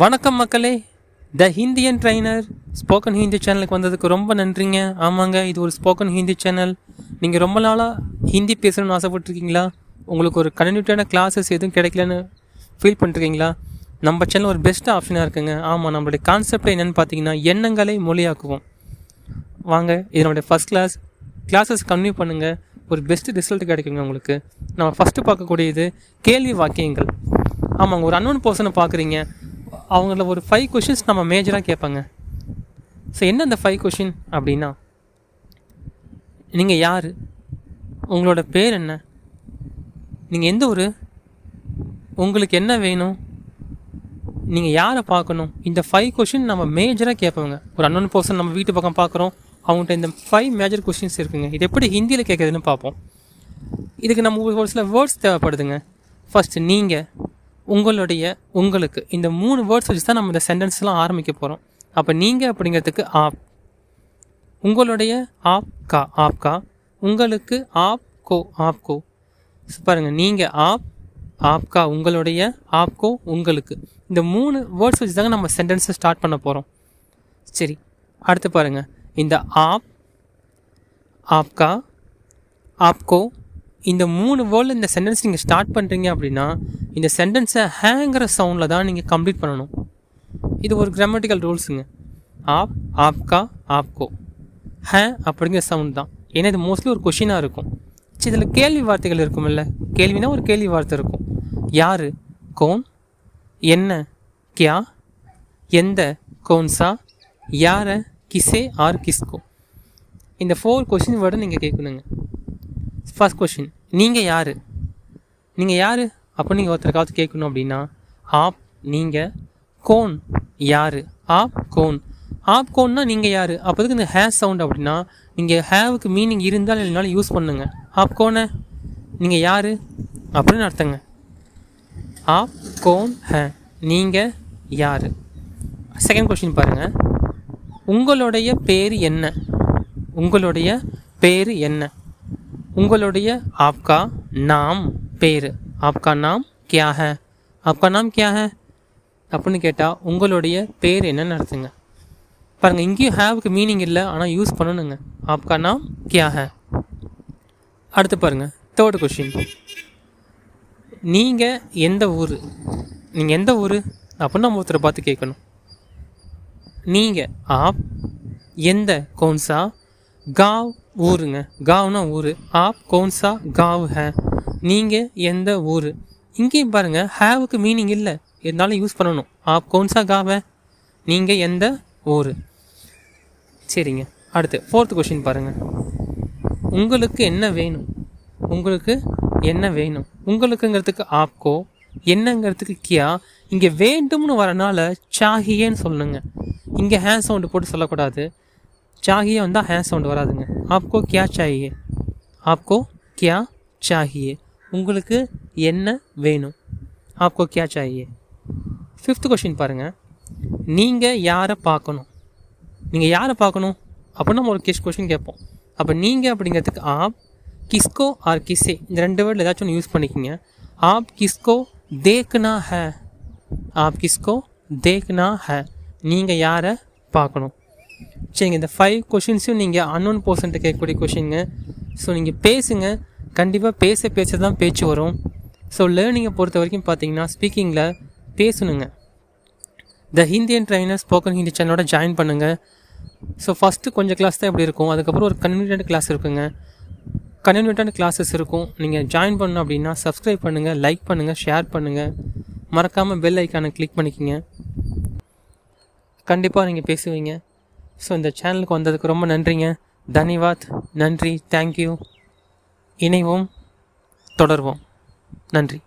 வணக்கம் மக்களே. The Indian trainer spoken Hindi சேனலுக்கு வந்ததுக்கு ரொம்ப நன்றிங்க. ஆமாங்க இது ஒரு ஸ்போக்கன் ஹிந்தி சேனல் நீங்கள் ரொம்ப நாளாக ஹிந்தி பேசணும்னு ஆசைப்பட்டிருக்கீங்களா? உங்களுக்கு ஒரு கன்டினியூட்டான கிளாஸஸ் எதுவும் கிடைக்கலன்னு ஃபீல் பண்ணிருக்கீங்களா நம்ம சேனல் ஒரு பெஸ்ட் ஆப்ஷனாக இருக்குங்க. ஆமாம் நம்மளுடைய கான்செப்ட் என்னென்னு பார்த்தீங்கன்னா எண்ணங்களை மொழியாக்குவோம். வாங்க இது நம்மளுடைய ஃபஸ்ட் கிளாஸ் கிளாஸஸ் கன்டினியூ பண்ணுங்கள் ஒரு பெஸ்ட் ரிசல்ட் கிடைக்குங்க உங்களுக்கு. நம்ம ஃபஸ்ட்டு பார்க்கக்கூடியது கேள்வி வாக்கியங்கள். ஆமாங்க ஒரு அன்னோன் பர்சனை பார்க்குறீங்க. அவங்கள ஒரு ஃபைவ் கொஷின்ஸ் நம்ம மேஜராக கேட்பாங்க. ஸோ என்ன அந்த ஃபைவ் கொஷின் அப்படின்னா நீங்கள் யார்? உங்களோட பேர் என்ன? நீங்கள் எந்த ஊர்? உங்களுக்கு என்ன வேணும்? நீங்கள் யாரை பார்க்கணும்? இந்த ஃபைவ் கொஷின் நம்ம மேஜராக கேட்போங்க ஒரு அன்னோன் பர்சன் நம்ம வீட்டு பக்கம் பார்க்குறோம். அவங்கள்ட்ட இந்த ஃபைவ் மேஜர் கொஷின்ஸ் இருக்குங்க. இது எப்படி ஹிந்தியில் கேட்குறதுன்னு பார்ப்போம். இதுக்கு நம்ம ஒரு சில வேர்ட்ஸ் தேவைப்படுதுங்க. ஃபஸ்ட்டு நீங்கள் உங்களுடைய உங்களுக்கு. இந்த மூணு வேர்ட்ஸ் வச்சு தான் நம்ம இந்த சென்டென்ஸ்லாம் ஆரம்பிக்க போகிறோம் அப்போ நீங்கள் அப்படிங்கிறதுக்கு ஆப். உங்களுடைய ஆப் கா ஆப் கா. உங்களுக்கு ஆப் கோ ஆப் கோ. பாருங்கள் நீங்கள் ஆப் ஆப்கா உங்களுடைய ஆப்கோ உங்களுக்கு. இந்த மூணு வேர்ட்ஸ் வச்சு தாங்க நம்ம சென்டென்ஸை ஸ்டார்ட் பண்ண போகிறோம் சரி அடுத்து பாருங்கள் இந்த ஆப் ஆப்கா ஆப்கோ இந்த மூணு வேர்டில் இந்த சென்டென்ஸ் நீங்கள் ஸ்டார்ட் பண்ணுறீங்க அப்படின்னா இந்த சென்டென்ஸை ஹேங்கிற சவுண்டில் தான் நீங்கள் கம்ப்ளீட் பண்ணணும். இது ஒரு கிராமட்டிக்கல் ரூல்ஸுங்க ஆப் ஆப்கா ஆப்கோ ஹே அப்படிங்கிற சவுண்ட் தான். ஏன்னா இது மோஸ்ட்லி ஒரு கொஷினாக இருக்கும். சரி இதில் கேள்வி வார்த்தைகள் இருக்குமில்ல. கேள்வினா ஒரு கேள்வி வார்த்தை இருக்கும். யார்? கோன். என்ன? கியா? எந்த? கோன்சா? யாரை? கிசே ஆர் கிஸ்கோ. இந்த ஃபோர் கொஷின் வேர்டை நீங்கள் கேட்கணுங்க. ஃபர்ஸ்ட் கொஷின் நீங்கள் யார்? நீங்கள் யார்? அப்போ நீங்கள் ஒருத்தருக்காவது கேட்கணும் அப்படின்னா ஆப் நீங்கள் கோன் யார்? App cone. ஆப் கோன்னா நீங்கள் யார்? அப்போதுக்கு இந்த ஹே சவுண்ட் அப்படின்னா நீங்கள் ஹேவுக்கு மீனிங் இருந்தால் இல்லைனாலும் யூஸ் பண்ணுங்கள் ஆப் கோனை? நீங்கள் யார்? அப்படின்னு அர்த்தங்க. ஆப் கோன் ஹே நீங்கள் யார்? செகண்ட் கொஷின் பாருங்கள் உங்களுடைய பேர் என்ன? உங்களுடைய பேர் என்ன? உங்களுடைய ஆப்கா நாம் பேர். ஆப்கா நாம் கியா ஹே ஆப்கா நாம் கியா ஹே அப்படின்னு கேட்டால் உங்களுடைய பேர் என்னன்னு அர்த்தங்க பாருங்கள் இங்கேயும் ஹேவுக்கு மீனிங் இல்லை ஆனால் யூஸ் பண்ணணுங்க. ஆப்கா நாம் கியா ஹே அடுத்து பாருங்கள் தேர்ட் கொஷின் நீங்கள் எந்த ஊர்? நீங்கள் எந்த ஊர்? அப்படின்னு நம்ம ஒருத்தரை பார்த்து கேட்கணும். நீங்கள் ஆப் எந்த கவுன்சா காவ் ஊருங்க. காவ்னா ஊர். ஆப் கவுன்சா காவ் ஹே. நீங்கள் எந்த ஊர்? இங்கேயும் பாருங்கள் ஹேவுக்கு மீனிங் இல்லை. இருந்தாலும் யூஸ் பண்ணணும். ஆப் கவுன்சா காவ நீங்கள் எந்த ஊர்? சரிங்க. அடுத்து ஃபோர்த் கொஷின் பாருங்கள் உங்களுக்கு என்ன வேணும்? உங்களுக்கு என்ன வேணும்? உங்களுக்குங்கிறதுக்கு ஆப்கோ என்னங்கிறதுக்கு கியா? இங்கே வேண்டும்னு வரனால சாகியேன்னு சொல்லணுங்க இங்கே ஹேண்ட் சவுண்டு போட்டு சொல்லக்கூடாது. சாகியே வந்தால் ஹேண்ட் சவுண்டு வராதுங்க. ஆப்கோ கியா சாகியே ஆப்கோ கியா சாகியே உங்களுக்கு என்ன வேணும்? ஆப்கோ கியா சாகியே ஃபிஃப்த் கொஷின் பாருங்கள் நீங்கள் யாரை பார்க்கணும்? நீங்கள் யாரை பார்க்கணும்? அப்போ நம்ம ஒரு கிஸ் கொஷின் கேட்போம். அப்போ நீங்கள் அப்படிங்கிறதுக்கு ஆப் கிஸ்கோ ஆர் கிஸ்ஸே. இந்த ரெண்டு வேர்டில் ஏதாச்சும் ஒன்று யூஸ் பண்ணிக்கிங்க. ஆப் கிஸ்கோ தேக்னா ஹே. ஆப் கிஸ்கோ தேக்னா ஹே. நீங்கள் யாரை பார்க்கணும்? சரிங்க இந்த ஃபைவ் கொஷின்ஸும் நீங்கள் அன்னோன் பர்சன்ட்டு கேட்கக்கூடிய கொஷினுங்க ஸோ நீங்கள் பேசுங்க. கண்டிப்பாக பேச பேச தான் பேச்சு வரும். ஸோ லேர்னிங்கை பொறுத்த வரைக்கும் பார்த்தீங்கன்னா ஸ்பீக்கிங்கில் பேசணுங்க. The Indian trainer spoken Hindi சேனலோட ஜாயின் பண்ணுங்கள் ஸோ ஃபஸ்ட்டு கொஞ்சம் கிளாஸ் தான் இப்படி இருக்கும். அதுக்கப்புறம் ஒரு கன்வீனியன்ட் கிளாஸ் இருக்குங்க. கன்வீனியன்ட்டான கிளாஸஸ் இருக்கும். நீங்கள் ஜாயின் பண்ணணும் அப்படின்னா சப்ஸ்கிரைப் பண்ணுங்கள் லைக் பண்ணுங்கள் ஷேர் பண்ணுங்கள் மறக்காமல் பெல் ஐக்கானை கிளிக் பண்ணிக்கோங்க. கண்டிப்பாக நீங்கள் பேசுவீங்க. ஸோ இந்த சேனலுக்கு வந்ததுக்கு ரொம்ப நன்றிங்க. தன்யவாத் நன்றி தேங்க்யூ இணைவோம் தொடர்வோம். நன்றி.